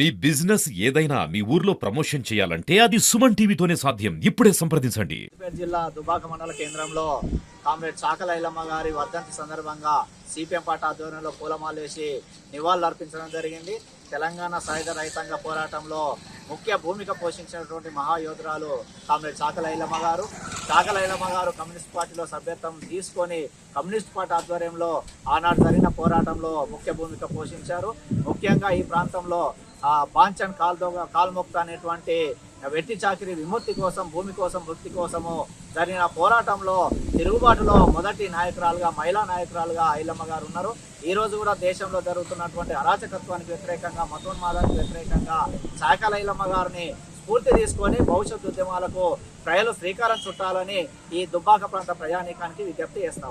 మీ business ఏదైనా మీ ఊర్లో promotion చేయాలంటే అది సుమన్ టీవీతోనే సాధ్యం. ఇప్పుడే సంప్రదించండి. జిల్లా దుబాక మండల కేంద్రంలో కామ్రేడ్ చాకలైలమ్మ గారి వర్ధంతి సందర్భంగా సిపిఎం పార్టీ ఆధ్వర్యంలో పూలమాలు వేసి నివాళులు అర్పించడం జరిగింది. తెలంగాణ సాయుధ రైతాంగ పోరాటంలో ముఖ్య భూమిక పోషించినటువంటి మహాయోధురాలు కామ్రేడ్ చాకలైలమ్మ గారు. చాకలైలమ్మ గారు కమ్యూనిస్ట్ పార్టీలో సభ్యత్వం తీసుకొని కమ్యూనిస్ట్ పార్టీ ఆధ్వర్యంలో ఆనాడు జరిగిన పోరాటంలో ముఖ్య భూమిక పోషించారు. ముఖ్యంగా ఈ ప్రాంతంలో బాంచన్ కాల్దో కాల్ముక్త అనేటువంటి వెట్టి చాకిరి విముక్తి కోసం భూమి కోసం వృత్తి కోసము జరిగిన పోరాటంలో తిరుగుబాటులో మొదటి నాయకురాలుగా మహిళా నాయకురాలుగా ఐలమ్మ గారు ఉన్నారు. ఈ రోజు కూడా దేశంలో జరుగుతున్నటువంటి అరాచకత్వానికి వ్యతిరేకంగా మతోన్మాదానికి వ్యతిరేకంగా చాకల ఐలమ్మ గారిని స్ఫూర్తి తీసుకొని భవిష్యత్ ఉద్యమాలకు ప్రజలు శ్రీకారం చుట్టాలని ఈ దుబ్బాక ప్రాంత ప్రజానీకానికి విజ్ఞప్తి చేస్తా